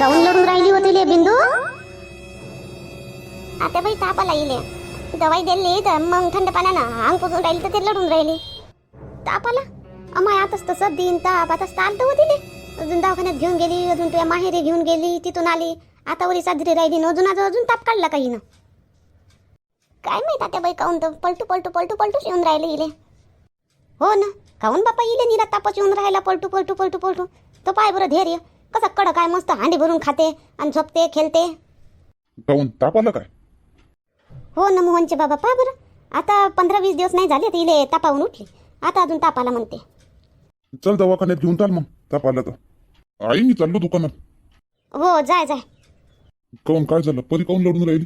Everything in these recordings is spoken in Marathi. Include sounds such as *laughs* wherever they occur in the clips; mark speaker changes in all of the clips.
Speaker 1: काऊन लढून राहिली होती ले बिंदू? आता बाई ताप आला इले दवाई दिली तर मग थंड पाण्यानं अंग पुसून राहिली तर ते लढून राहिली. ताप आला अमाय आताच तसं दिन ताप आता चालतं होती ले. अजून दवाखान्यात घेऊन गेली अजून तुझ्या माहेरी घेऊन गेली तिथून आली. आता वरी साजरी राहिली ना अजून आता अजून ताप काढला काही ना. काय माहीत आता बाई काऊन तर पलटू पलटू पलटू पलटूच येऊन राहिले इले. हो ना काऊन बापा इले निरा तापच येऊन राहिला पलटू पलटू पलटू पलटू. तो पाय बरं धैर्य. कसं कडक काय मस्त हांडी भरून खाते आणि झोपते खेळते.
Speaker 2: काऊन ताप आला काय?
Speaker 1: हो ना मोहनचे बाबा पहा बरं. आता पंधरा वीस दिवस नाही झाले तर इले तापावून उठली. आता अजून ताप आला म्हणते.
Speaker 2: चल दवाखान्यात घेऊन चाल मग ताप आला तर. आई मी चाललो दुकानात.
Speaker 1: हो जाय जाय.
Speaker 2: काऊन काय झालं? परी काऊन लढून राहिली?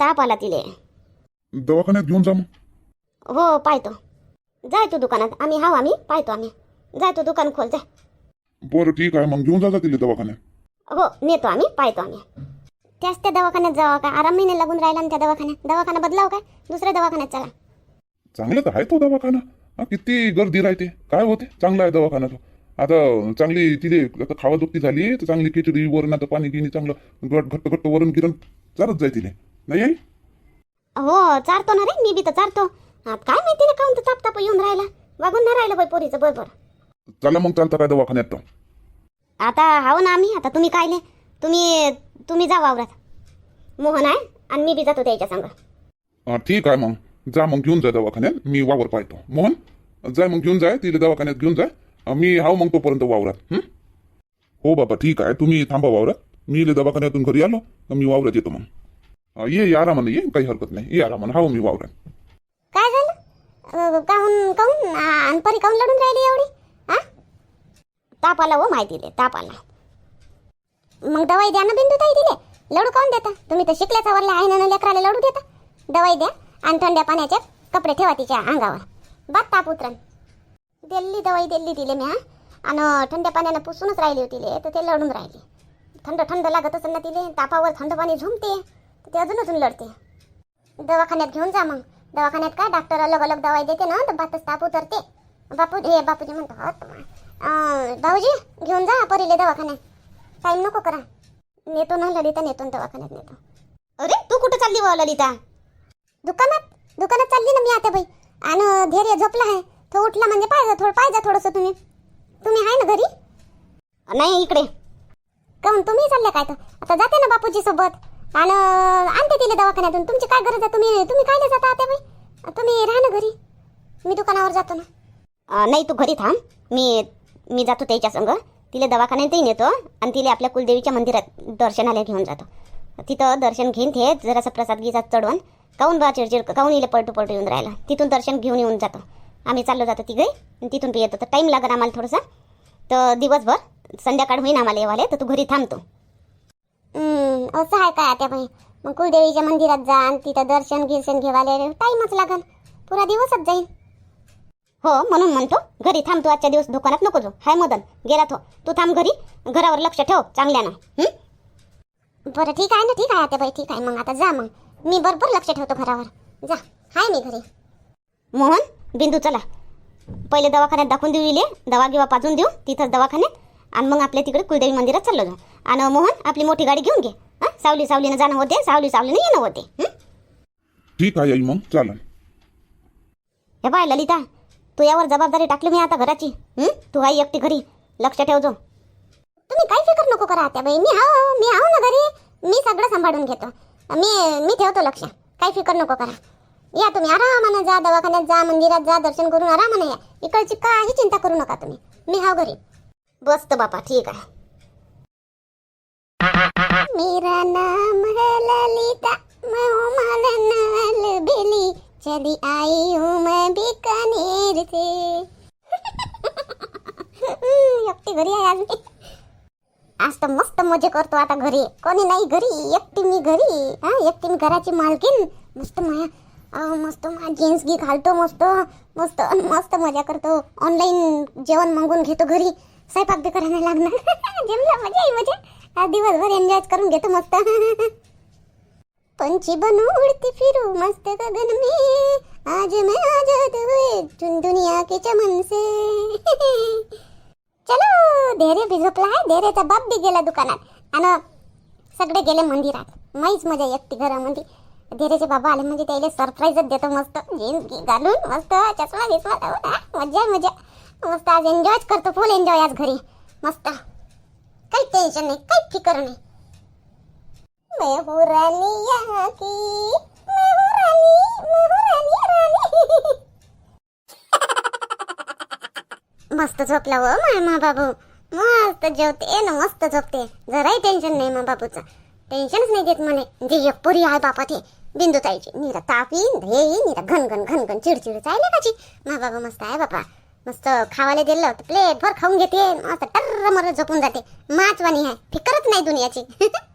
Speaker 1: ताप आला तिले.
Speaker 2: दवाखान्यात घेऊन जा मग.
Speaker 1: हो पाहतो. जाय तू दुकानात. आम्ही हाव आम्ही पाहतो आम्ही. जाय तू दुकान खोल जाय.
Speaker 2: बरं ठीक आहे मग घेऊन जा तिला दवाखान्यात.
Speaker 1: हो नेतो आम्ही पाहतो आम्ही. त्याच त्या दवाखान्यात जावा काय आराम महिने लागून राहिला ना त्या दवाखान्यात. दवाखाना बदलाव काय? दुसऱ्या दवाखान्यात चला.
Speaker 2: चांगलं तर आहे तो दवाखाना. हा किती गर्दी राहते. काय होते? चांगला आहे दवाखाना तो. आता चांगली तिथे आता खावा दुखती झाली तर चांगली खिचडी वरणाचं पाणी गिणी चांगलं घट घट्ट घट्ट वरण गिरण चालत जाय तिने नाही आई?
Speaker 1: हो चारतो ना रे मी बी तर चारतो. आता काय माहिती रे काऊन तर ताप ताप येऊन राहिला? वागून नाही राहिलं बाई पोरीचं बरोबर.
Speaker 2: चला मग चालता काय दवाखान्यात तर
Speaker 1: आता हाव ना आम्ही आता तुम्ही काय नाही. तुम्ही तुम्ही जा वावरात. मोहन आहे आणि मी बी जातो त्याच्या संग.
Speaker 2: ठीक आहे मग. जा मग घेऊन जा दवाखान्यात. मी वावर पाहतो. मोहन जाय मग घेऊन जाय तिला दवाखान्यात घेऊन जाय मी हाव मग तोपर्यंत वावरात. हं? हो बाबा ठीक आहे. तुम्ही थांबा वावरात. मी दवाखान्यातून घरी आलो तर मी वावरात येतो मग. ये आरामानं ये. काही हरकत नाही. ये आरामानं. हाव मी वावरात.
Speaker 1: काय झालं? काहून काहून? आ, आणि परी काहून लढून राहिली एवढी? ताप आला हो माहिती दे ताप आला मग दवाई द्या ना बिंदू ताई दिले लढू काऊन देता? तुम्ही तर शिकल्या वरला आहे ना लेकराला लडू देता. दवाई द्या आणि थंड्या पाण्याचे कपडे ठेवा तिच्या अंगावर. बात ताप उतरण दिल्ली दवाई दिल्ली दिले मी हा आणि थंड्या पाण्यानं पुसूनच राहिली होती तर ते लढून राहिली. थंड थंड लागत असेल ना तिले तापावर थंड पाणी झुमते तर ते अजून अजून लढते. दवाखान्यात घेऊन जा मग. दवाखान्यात काय? डॉक्टर अलग अलग दवाई देते ना तर बातच ताप उतरते. बापू हे बापूजी म्हणतो "हो भाऊजी घेऊन जा परीले दवाखान्यात. टाईम नको करा. नेतो ना ललिता नेतो ना दवाखान्यात नेतो. अरे तू कुठं चालली व ललिता? दुकानात दुकानात चालली ना मी आता बाई. आणि धैर्य झोपला आहे. तो उठला म्हणजे पाहिजे थोडं पाहिजे थोडंसं तुम्ही. तुम्ही आहे ना घरी? नाही इकडे. काहून तुम्ही चालले काय तर? आता जाते ना बापूजी सोबत. आणि आणते तिला दवाखान्यातून. तुमची काय गरज आहे? तुम्ही तुम्ही काय जाता आता बाई? तुम्ही राहा ना घरी. मी दुकानावर जातो ना. नाही तू घरी थांब. मी मी जातो त्याच्या संग तिला दवाखान्यातही नेतो आणि तिला आपल्या कुलदेवीच्या मंदिरात दर्शनाला घेऊन जातो. तिथं दर्शन घेईन ते जरासा प्रसाद गिसाद चढवून. काऊन बा चिडचिड काऊन इले पलटू पलटू येऊन राहिला? तिथून दर्शन घेऊन येऊन जातो. आम्ही चाललो जातो तिघे तिथून येतो. तर टाईम लागेल आम्हाला थोडंसं. तर दिवसभर संध्याकाळ होईन आम्हाला येवाले तर तू घरी थांबतो. असं आहे काय आता बाई? मग कुलदेवीच्या मंदिरात जा आणि तिथं दर्शन गिर्शन घेवाले टाईमच लागेल पुरा दिवसच जाईल हो म्हणून म्हणतो घरी थांब तू आजच्या दिवस दुकानात नको जाऊ. हाय मदन गेला तो. तू थांब घरी घरावर लक्ष ठेव चांगल्यानं? बरं ठीक आहे ना ठीक आहे आता बाई ठीक आहे. मग आता जा मग. मी बरोबर लक्ष ठेवतो घरावर. जा हाय मी घरी. मोहन बिंदू चला. पहिले दवाखान्यात दाखवून देऊ इले दवा गिवा पाजून देऊ तिथंच दवाखान्यात. आणि मग आपल्या तिकडे कुलदेवी मंदिरात चाललो जाऊ. आणि मोहन आपली मोठी गाडी घेऊन घे. हां? सावली सावलीनं जाणं होते सावली सावलीनं येणं होते. हं?
Speaker 2: ठीक आहे आई मग चालन.
Speaker 1: हे बाय ललिता तू यावर जबाबदारी टाकली मी आता घराची. तू आई एकटी घरी. लक्ष ठेव जो. तुम्ही काही फिकर नको करा त्या बाई. मी हाव मी हाव ना घरी. मी सगळं सांभाळून घेतो. मी मी ठेवतो लक्ष. काही फिकर नको करा. या तुम्ही आरामानं जा दवाखान्यात जा मंदिरात जा दर्शन करून आरामानं या. इकडची काही चिंता करू नका तुम्ही. मी हाव घरी. बसतो बापा ठीक आहे. मेरा नाम है ललिता मैं हूँ मालन बेली. चली आई हूँ मैं बीकानेर से। एकटी घरी आहे आज मी. आज तर मस्त मजे करतो आता घरी. कोणी नाही घरी एकटी मी घरी. हा एकटी मी घराची मालकीन मस्त माया मस्त मा जीन्स गी घालतो मस्त. मस्त मस्त मजा करतो. ऑनलाईन जेवण मागून घेतो घरी. स्वयंपाक बी करायला लागणार. *laughs* जमलं मजा आहे मजा. दिवसभर एन्जॉय करून घेतो मस्त. *laughs* पंछी बनू उड़ती फिरू मस्त गगन में। आज मैं आजाद हुए चुन दुनिया के चमन से। *laughs* चलो देरे भी झोपला आहे धैर्याचा बाप बी गेला दुकानात। आणि सगळे गेले मंदिरात। माहीच मजा एकटी घरामध्ये. धीरेचे बाबा आले म्हणजे त्याला सरप्राईजच देतो मस्त. जीन्स घालून मस्त चष्मा बिस्मा लावून मजा आहे, मजा मस्त आज एन्जॉयच करतो फुल एन्जॉय आज घरी. मस्त. काही टेन्शन नाही काही फिकर नाही. मस्त झोपला हो माय मा बाबू मस्त जेवते. ना मस्त झोपते. जराही टेन्शन नाही मा बाबूचं टेन्शनच नाही देत म्हणे. जे एक पुरी आहे बापा ते बिंदू ताईची निरा ताप येईन हे येईन निरा घन घन घन घन चिडचिड चालले काची मा बाबा मस्त आहे बापा. मस्त खावायला दिलं तर प्लेट भर खाऊन घेते. मस्त टर्र मर झोपून जाते. माचवाणी आहे. फिकरच नाही दुनियाची. *laughs*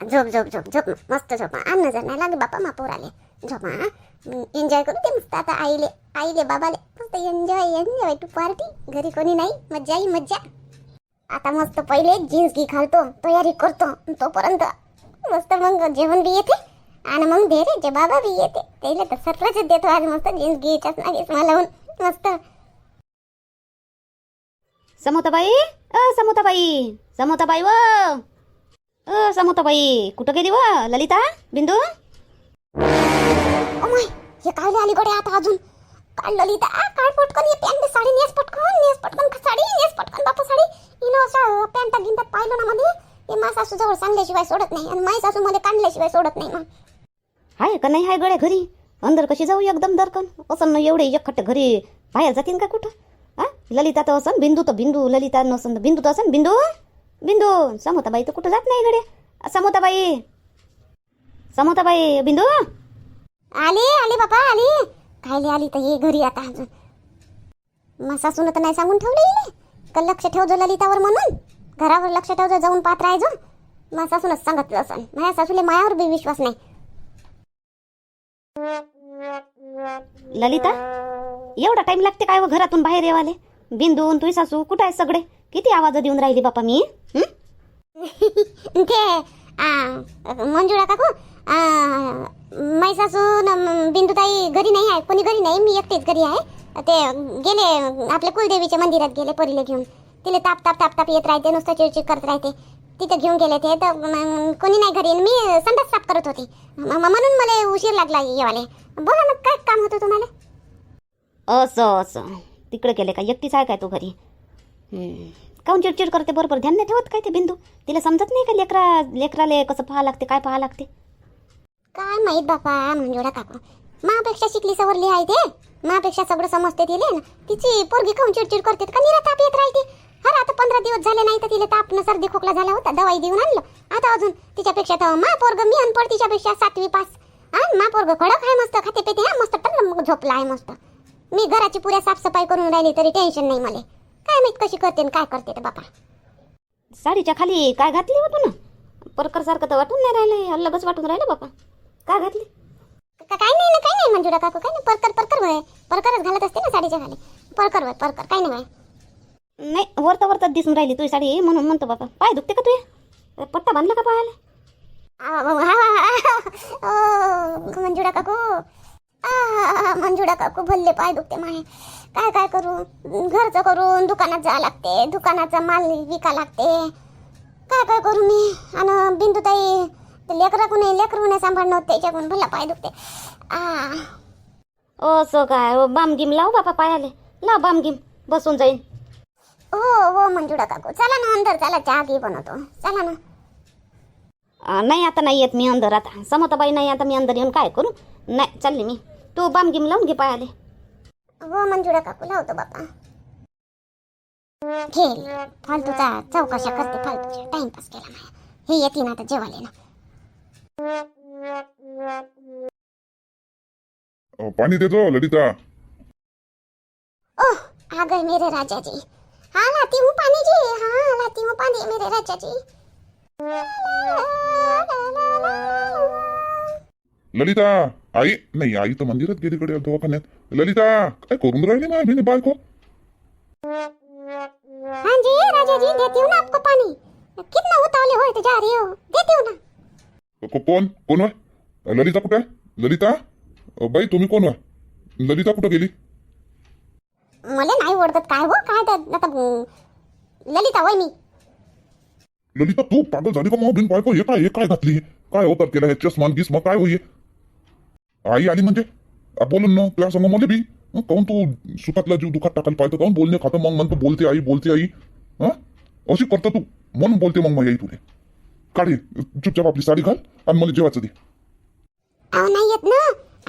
Speaker 1: झोप झोप झोप झोप. मस्त झोप. अन्न जर नाही लागले बापा मापूर आले. झोप हा एन्जॉय करू ते मस्त. आता आईले आईले बाबाले. मस्त एन्जॉय एन्जॉय टू पार्टी घरी कोणी नाही. मज्जा ही मज्जा. आता मस्त पहिले जीन्स घी घालतो तयारी करतो. तोपर्यंत मस्त मग जेवण बी येते. आणि मग धीरेचे बाबा बी येते त्याला तर सरप्राईज देतो. आज मस्त जीन्स घी चष्मा गिस्मा लावून. मस्त.
Speaker 3: समोताबाई? अ समोताबाई. समोताबाई व. अ समोताबाई कुठं गेली व? ललिता? बिंदू?
Speaker 1: अमाय हे काय आली गडे आता अजून? काढलं लिहिता काढ पटकन ये पॅन्ट साडी नेस पटकन नेस पटकन साडी नेस पटकन बापा साडी. हिनं असं पॅन्ट गिंटात पाहिलं ना मध्ये ते मा सासू जवळ सांगल्याशिवाय सोडत नाही आणि माई सासू मध्ये काढल्याशिवाय सोडत नाही मग.
Speaker 3: हाय का नाही हाय गड्या घरी? अंदर कशी जाऊ एकदम दरकन? असं ना एवढे एकखट्टे घरी बाहेर जातीन का कुठं? हा ललिता तर असन बिंदू तर बिंदू ललिता नसन बिंदू तर असन बिंदू? बिंदू समोताबाई तर कुठं जात नाही गड्या. समोताबाई. समोताबाई बिंदू.
Speaker 1: आले आले बापा आले. खायले आली तर ये घरी आता अजून. मग सासून तर नाही सांगून ठेवलं का लक्ष ठेवजो ललितावर म्हणून. घरावर लक्ष ठेवजो जाऊन पाहत राहायचो मग सासूनच सांगितलं असं. माझ्या सासूले मायावर बी विश्वास नाही.
Speaker 3: ललिता एवढा टाइम लागते काय व घरातून बाहेर येवाले? बिंदू तुझी सासू कुठं आहे सगळे? किती आवाज देऊन राहिली बापा मी?
Speaker 1: ते आ, मंजुळा काकू आ, मै सासू बिंदुताई घरी नाही आहे कोणी घरी नाही मी एकटीच घरी आहे ते गेले आपल्या कुलदेवीच्या मंदिरात गेले परीले घेऊन तिले ताप ताप ताप ताप येत राहते नुसतं चिडचिड करत राहते तिथे घेऊन गेले ते तर कोणी नाही घरी मी संडास साफ करत होती म्हणून मला उशीर लागला येवाले बोला ना काय काम होतं तुम्हाला
Speaker 3: असं असं तिकडे गेले का एकटीच आहे काय तू घरी हं. काहून चिडचिड करते बरोबर ध्यान नाही ठेवत काय ते बिंदू? तिला समजत नाही का लेकरा लेकराले कसं पाहा लागते काय पाहा लागते?
Speaker 1: काय माहीत बापा मंजुळा काकू. मापेक्षा शिकली सवरली आहे ते. मापेक्षा सगळं समजते तिले ना. तिची पोरगी खाऊन चिडचिड करते? का निरा ताप येत राहते हर आता पंधरा दिवस झाले नाही तर तिला ताप न सर्दी खोकला झाला होता दवाई देऊन आणलं. आता अजून तिच्यापेक्षा तर मा पोरग मी अनपड तिच्यापेक्षा सातवी पास. हा मा पोरग कडक आहे मस्त खाते पेते हा मस्त टल्ल मग झोपला आहे मस्त. मी घराची पुऱ्या साफसफाई करून राहिली तरी टेन्शन नाही मला. काय माहीत कशी करते आणि काय करते ते बापा.
Speaker 3: साडीच्या खाली काय घातली हो तू ना? परकर सारखं तर वाटून नाही राहिले अलगच वाटून राहिलं बापा. काय घातली?
Speaker 1: का- काय नाही ना काय नाही मंजुळा काकू काय नाही. परकर परकर वय. परकरच घालत असते ना साडीच्या खाली. परकर वय परकर. काय नाही
Speaker 3: नाही वरता वरता दिसून राहिली तुझी साडी म्हणून म्हणतो बापा. पाय दुखते का तुझे? पट्टा बांधला का पायाला?
Speaker 1: मंजुळा काकू. आ, मंजुळा काकू भल्ले पाय दुखते माहे काय काय करू? घरचं करून दुकानात जा लागते. दुकानाचा माल विका लागते. काय काय करू मी? आणि बिंदुताई ते लेकरा कुणी लेकरू नाही सांभाळणं होत त्याच्याकडून भल्ला पाय दुखते. आ.
Speaker 3: असं काय? बाम गिम लाव बापा पायाले. लाव बाम गिम बसून जाईन.
Speaker 1: हो हो मंजुळा काकू. चला ना अंदर. चला चहा घे बनवतो. चला ना.
Speaker 3: नाही आता नाही येत मी अंदर. आता समताबाई नाही आता मी अंदर येऊन काय करू? नाही चालली मी. तू बाम गिम लावून घे पायाले.
Speaker 1: हो मंजुळा काकू लावतो बापा घे फालतूचा चौकशा करते फालतूच्या. टाइमपास केला माझ्या हे येते ना आता जेवाले ना.
Speaker 2: पाणी देतो ललिता.
Speaker 1: ओह आ गए मेरे राजा जी हाँ लाती हूँ पानी जी. हाँ लाती हूँ पानी मेरे राजा जी
Speaker 2: ललिता. आई नाही आई तर मंदिरात गेली कडे दवाखान्यात. ललिता काय करून राहिली माझ्या भिने बायको?
Speaker 1: हाँ जी राजा जी देती हूँ ना आपको पानी कितना उतावले हो तो जा रही हो. देती हूँ ना.
Speaker 2: को- कोण? कोण वाय ललिता कुठे? आहे ललिता? अ, बाई तुम्ही कोण वाय ललिता कुठं गेली?
Speaker 1: मला नाही ओढतात काय हो काय तर आता अं, ललिता वय मी.
Speaker 2: ललिता तू पागल झाली का मग? बिन बायको हे काय हे काय घातली? काय होतात केला हे चष्मान गिस्मा काय होई आई आली म्हणजे? बोलून ना तुझ्या संग मला बी. काहून तू सुखातला जीव दुखात टाकायला पाहिजे काहून बोलणे खातं मग म्हणतो बोलते आई बोलते आई. हा? अशी करता तू. म्हणून बोलते मग मग आई तुले. काढे चुपचाप आपली साडी घाल आणि मला जेवायचं दे.
Speaker 1: अहो नाही येत ना.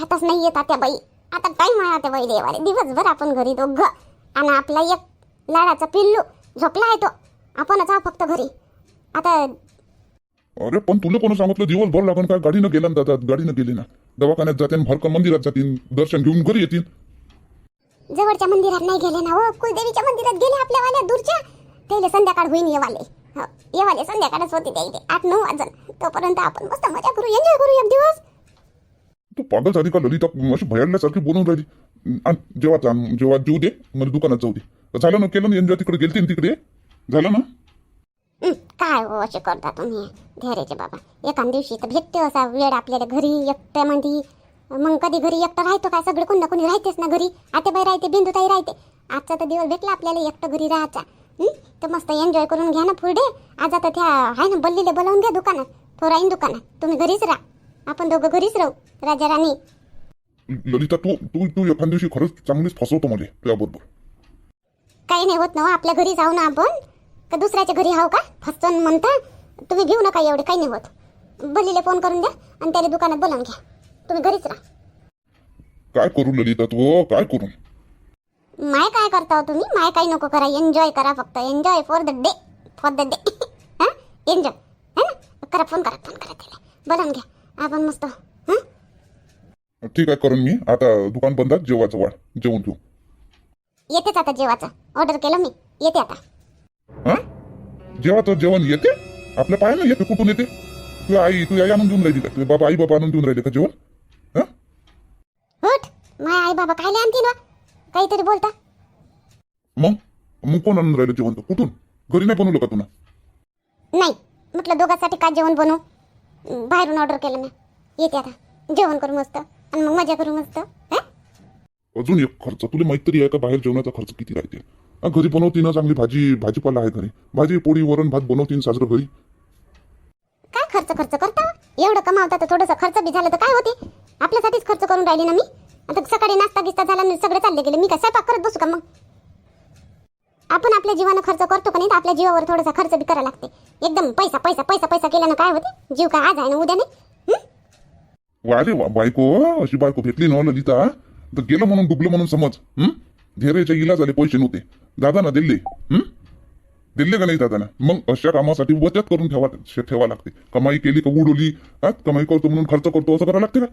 Speaker 1: आताच नाही येत आता बाई. आता टाईम आहे आता बाई देवाले? दिवसभर आपण घरी दोघं. आणि आपला एक लाडाचा पिल्लू झोपला आहे तो. आपणच आहो फक्त घरी. आता
Speaker 2: अरे पण तुला कोण सांगितलं दिवसभर लागून काय? गाडीनं गेला ना दादा गाडीनं गेली ना. दवाखान्यात जाते आणि भरकन मंदिरात जातील दर्शन घेऊन घरी येतील
Speaker 1: जवळच्या मंदिरात नाही गेले ना हो कुलदेवीच्या मंदिरात गेले आपल्या वाल्या दूरच्या. त्याला संध्याकाळ होईन येवाले. हो, येवाले संध्याकाळच होते त्या इथे आठ नऊ वाजन. तोपर्यंत आपण मस्त मजा करू एन्जॉय करू एक दिवस.
Speaker 2: तू पागल झाली का ललिता? अशी भयाडल्यासारखी बोलून राहिली. आण, जेव्हा जेव्हा जेऊ दे. मला दुकानात जाऊ दे. झालं ना केलं ना एन्जॉय तिकडे गेलते ना तिकडे? झालं ना?
Speaker 1: काय हो असे करता तुम्ही? धैर्याचे बाबा. एखाद दिवशी तर भेटते असा वेळ आपल्याला घरी एकट्यामध्ये मग कधी घरी एकटं राहतो काय? सगळं कोण ना कोणी राहतेच ना घरी. आतेबाई राहते बिंदुताई राहते. आजचा तर दिवस भेटला आपल्याला एकटं घरी राहायचा? तर मस्त एन्जॉय करून घ्या ना पुढे आज आता त्या आहे ना बल्लीला बोलावून घ्या दुकानात. तो राहीन दुकानात. तुम्ही घरीच राहा. आपण दोघं घरीच राहू. राजा राणी.
Speaker 2: ललिता तू तू तू एखाद दिवशी खरंच चांगलीच फसवतो मला. तुझ्याबरोबर
Speaker 1: काही नाही होत ना हो, आपल्या घरी जाऊ ना आपण. का दुसऱ्याच्या घरी हाव का? फसन म्हणता तुम्ही घेऊ नका एवढे काही नाही होत. बल्लीला फोन करून द्या आणि त्याला दुकानात बोलावून घ्या. तुम्ही घरीच राहा.
Speaker 2: काय करू ललिता तू काय करू?
Speaker 1: माय काय करता हो तुम्ही? माय काही नको करा. एन्जॉय करा फक्त. Enjoy for the day for the day हां? एन्जॉय है ना? करा फोन करा फोन करा त्याला. बोलावून घ्या. आपण मस्त. हां?
Speaker 2: ठीक आहे करून मी. आता दुकान बंद आहे, जेवायचं वाढ. जेवण घेऊ
Speaker 1: येतेच आता जेवाचं ऑर्डर केलं मी. येते आता.
Speaker 2: हा? जेवायचं जेवण येते आपल्या पायानं येते कुठून येते? तू आई तू आई आणून देऊन राहिली का? तुझे बाबा आई बाबा आणून देऊन राहिले का जेवण? हा?
Speaker 1: माय आई बाबा खायला आणतील काहीतरी बोलता.
Speaker 2: मग? मग कोण आणून राहिलं जेवण? कुठून? घरी नाही बनवलं का तुला?
Speaker 1: नाही. म्हटलं दोघांसाठी काय जेवण बनवू? अं, बाहेरून ऑर्डर केलं मी. येते आता. जेवण करू मस्त. आणि मग मजा करू मस्त. हं?
Speaker 2: अजून एक खर्च. तुला माहीत तरी आहे का बाहेर जेवणाचा खर्च किती राहते? घरी बनवती ना चांगली भाजी भाजीपाला आहे घरी. भाजी पोळी वरण भात बनवतीन साजरं घरी.
Speaker 1: काय खर्च खर्च करता? एवढं कमावता तर थोडंसं खर्च बी झालं तर काय होते? आपल्यासाठीच खर्च करून राहिली ना मी? आता सकाळी नाश्ता गिस्ता झाला आणि सगळे चालले गेले. मी काय स्वयंपाक करत बसू का मग? आपण आपल्या जीवानं खर्च करतो का नाही? तर आपल्या जीवावर थोडासा खर्च बी करायला लागते. एकदम पैसा पैसा पैसा पैसा केल्यानं काय होते? जीव काय आज आहे ना उद्या नाही? हं?
Speaker 2: वा रे वा बायको अशी बायको भेटली ना ललिता. तर गेलं म्हणून डुबलं म्हणून समज. हं? धैर्याच्या इलाजाले पैसे नव्हते. दादा ना दिले. हम्म दिले का नाही दादाना? मग अशा कामासाठी बचत करून ठेवा ठेवा लागते. कमाई केली का उडवली? कमाई करतो म्हणून खर्च करतो असं करावं लागते का?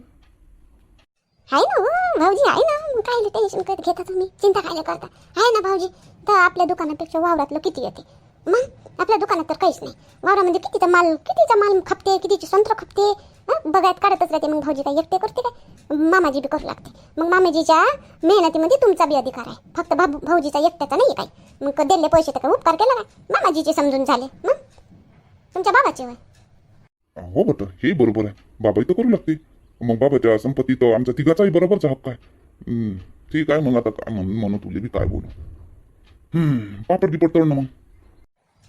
Speaker 1: आहे ना हो, भाऊजी आहे ना. मग काय टेन्शन घेता तुम्ही? चिंता काय करता? आहे ना भाऊजी. तर आपल्या दुकानापेक्षा वावरातलं किती येते? मग आपल्या दुकानात तर काहीच नाही. वावरामध्ये कितीचा माल कितीचा माल खपते कितीची संत्र खपते? बघायत काढतच राहते मग भाऊजी काय एकटे करते काय मामाजी बी करू लागते. मग मामाजीच्या मेहनतीमध्ये तुमचा बी अधिकार आहे. फक्त भाऊ भाऊजीचा एकट्याचा नाही काय मग दिले पैसे तर काय उपकार केला काय मामाजीचे समजून झाले. मग? तुमच्या बाबाचे वय.
Speaker 2: हो बट हे बरोबर आहे. बाबाही तर करू लागते. मग बाबाच्या संपत्ती तर आमचा तिघाचाही बरोबरचा हक्क आहे. ठीक आहे मग आता काय म्हणून म्हणू तुले बी काय बोलू. हम्म पापड बिपड तळ ना मग.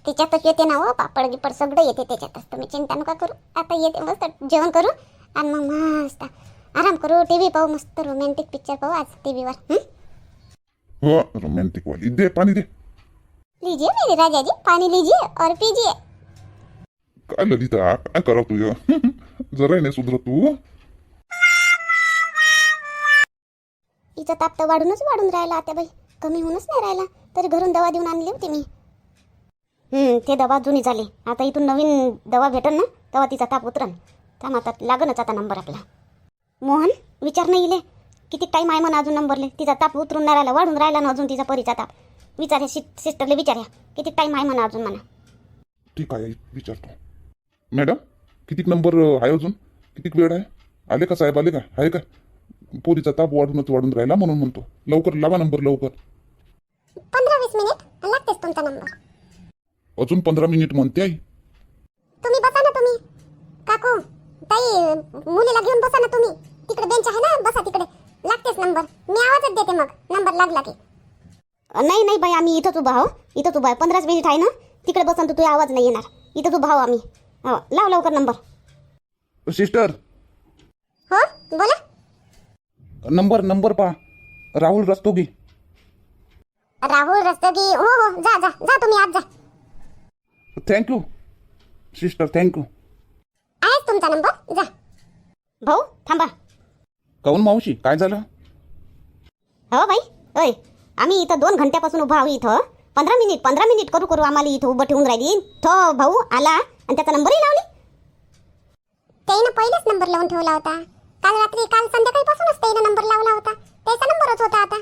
Speaker 1: त्याच्यातच येते ना हो पापड गिपड सगळं येते त्याच्यातच. तुम्ही चिंता नका करू. आता येते मस्त जेवण करू आणि मग मस्त आराम करू. टी व्ही पाहू मस्त रोमॅन्टिक पिक्चर पाहू आज टी व्हीवर
Speaker 2: हो? रोमॅन्टिक वाली. दे पाणी दे.
Speaker 1: लीजिए मेरे राजा जी पानी लीजिए और पीजिए.
Speaker 2: काय ललिता काय करावं तुझं जरा नाही सुधरत तू.
Speaker 1: हिचा ताप तर वाढूनच वाढून राहिला आता बाई. कमी होऊनच नाही राहिला. तरी घरून दवा देऊन आणली होती मी. ते दवा जुनी झाली. आता इथून नवीन दवा भेटन ना तेव्हा तिचा ताप उतरन. थांब आता लागनच आता नंबर आपला. मोहन विचार नाही इले. किती टाईम आहे म्हणा अजून नंबरले तिचा ताप उतरून नाही राहिला वाढून राहिला ना अजून तिचा परीचा ताप. विचार सिस्टरले विचार्या किती टाईम आहे म्हणा अजून म्हणा.
Speaker 2: ठीक आहे विचारतो. मॅडम कितीक नंबर आहे अजून? कितीक वेळ आहे? आले का साहेब आले का? आहे का? पोरीचा ताप वाढूनच वाढून राहिला म्हणून म्हणतो. लवकर लावा नंबर लवकर.
Speaker 1: पंधरा वीस मिनिट लागतेच तुमचा नंबर
Speaker 2: अजून पंधरा मिनिट म्हणते आई.
Speaker 1: तुम्ही बसा ना तुम्ही. काकू ताई मुलीला घेऊन बसा ना तुम्ही. तिकडे बेंच आहे ना बसा तिकडे. लागतेच नंबर मी आवाजच देते मग. नंबर लागला की. नाही नाही बाई आम्ही इथंच उभा आहो. इथंच उभा आहे. पंधराच मिनिट आहे ना? तिकडे बसन तर तुझा आवाज नाही येणार.
Speaker 4: इथं तू भाऊ आम्ही. हो लाव लवकर नंबर
Speaker 5: सिस्टर
Speaker 1: हो बोला.
Speaker 5: नंबर नंबर पहा. राहुल रस्तोगी.
Speaker 1: राहुल रस्तगी. हो हो जा जा जा तुम्ही आज जा.
Speaker 5: थँक्यू सिस्टर थँक्यू
Speaker 1: आहेच तुमचा नंबर जा.
Speaker 4: भाऊ थांबा.
Speaker 5: काऊन मावशी? काय झालं?
Speaker 4: हो बाई होय आम्ही इथं दोन घंट्यापासून उभा आहो इथं. पंधरा मिनिट पंधरा मिनिट करू करू आम्हाला इथं उभं ठेवून राहिली. तो भाऊ आला आणि त्याचा नंबरही लावली.
Speaker 1: त्याईनं पहिलेच नंबर लावून ठेवला होता. काल रात्री काल संध्याकाळीपासूनच त्याईनं नंबर लावला होता. त्याचा नंबरच होता आता.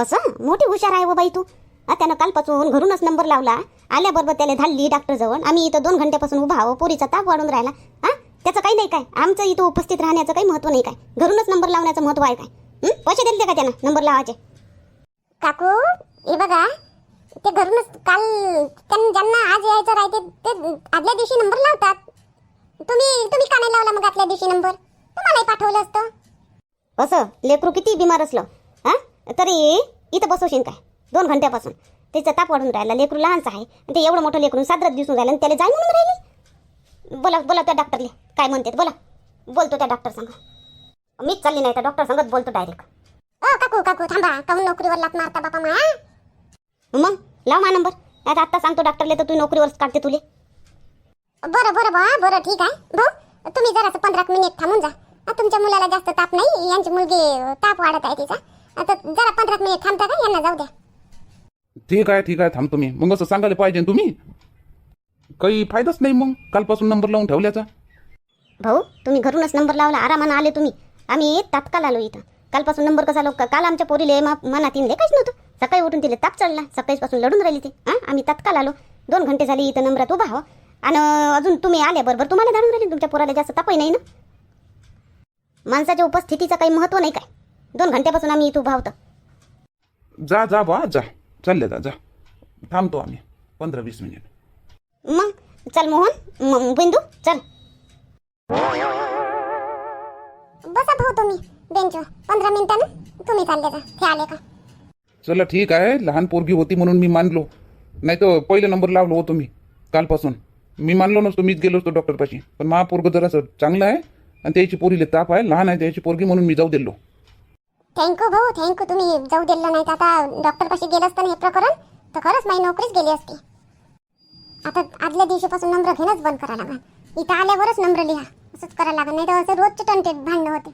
Speaker 4: असं? मोठी हुशार आहे हो बाई तू. हा, त्यानं कालपासून घरूनच नंबर लावला. आल्याबरोबर त्याला धाडली डॉक्टरजवळ. आम्ही इथं दोन घंट्यापासून उभा आहो पोरीचा ताप वाढून राहिला. हा? त्याचं काही नाही काय? आमचं इथं उपस्थित राहण्याचं काही महत्त्व नाही काय? घरूनच नंबर लावण्याचं महत्त्व आहे काय? पैसे दिले का त्यानं नंबर लावायचे?
Speaker 1: काकू हे बघा ते घरूनच काल त्यांना ज्यांना आज यायचं राहते ते आदल्या दिवशी नंबर लावतात. तुम्ही तुम्ही का नाही लावला मग आदल्या दिवशी नंबर तुम्हालाही पाठवलं असतं.
Speaker 4: असं? लेकरू किती बिमार असलं? हा? तरी इथं बसवशील काय? दोन घंट्यापासून. त्याचा ताप वाढून राहिला लेकरू लहानचं आहे. आणि ते एवढं मोठं लेकरून सादरात दिसून राहिलं आणि त्याला जाय म्हणून राहिली. बोला बोला त्या डॉक्टरले काय म्हणतात बोला. बोलतो त्या डॉक्टर संग. मीच चालली नाही तर डॉक्टर संगत बोलतो डायरेक्ट
Speaker 1: ओ काकू काकू थांबा. काहून नोकरीवर लात मारता बापा माया?
Speaker 4: मग लाव मा नंबर आता आत्ता सांगतो डॉक्टरले तर तू नोकरीवरच काढते तुले.
Speaker 1: बरं बरं बा बरं ठीक आहे. भाऊ तुम्ही जरासं पंधरा मिनिट थांबून जा. तुमच्या मुलाला जास्त ताप नाही यांची मुलगी ताप वाढत आहे तिचा. आता जरा पंधरा मिनिट थांबता का? यांना जाऊ द्या.
Speaker 5: ठीक आहे ठीक आहे थांबतो मी मग असं सांगायला पाहिजे ना तुम्ही. काही फायदाच नाही मग. कालपासून नंबर लावून ठेवल्याचा.
Speaker 4: भाऊ तुम्ही घरूनच नंबर लावला आरामानं आले तुम्ही. आम्ही तात्काळ आलो इथं. कालपासून नंबर कसा लावू का काल आमच्या पोरीले मा- मनात येईल काहीच नव्हतं. सकाळी उठून तिला ताप चढला सकाळीपासून लढून राहिली ती. हां? आम्ही तात्काळ आलो. दोन घंटे झाले इथं नंबरात उभा हो. आणि अजून तुम्ही आल्याबरोबर तुम्हाला धाडून राहिले तुमच्या पोराला जास्त तापही नाही ना? माणसाच्या उपस्थितीचं काही महत्त्व नाही काय? दोन घंट्यापासून आम्ही इथं उभा होतो.
Speaker 5: जा जा बा जा. चालले जा जा. थांबतो आम्ही. पंधरा वीस मिनिट.
Speaker 4: मग चल मोहन. म- बिंदू चल.
Speaker 1: बसा भाऊ तुम्ही बेंचवर. पंधरा मिनिटानं तुम्ही चालले जा. ते आले का?
Speaker 5: चला ठीक आहे. लहान पोरगी होती म्हणून मी मानलो. नाही तर पहिले नंबर लावलो होतो मी कालपासून. मी मानलो नसतो मीच गेलो असतो डॉक्टरपाशी पण मा पोरग जरासं चांगलं आहे आणि त्याची पोरीले ताप आहे लहान आहे त्याची पोरगी म्हणून मी जाऊ दिलो.
Speaker 1: थँक्यू भाऊ थँक्यू तुम्ही जाऊ दिलं नाही तर आता डॉक्टरपाशी गेलं असतं हे प्रकरण तर खरंच माझी नोकरीच गेली असती. आता आदल्या दिवशीपासून नंबर घेणंच बंद करा लागेल. इथं आल्यावरच नंबर लिहा. असंच करायला लागेल. नाही तर असं रोजचे टंटेट भांडणं होते.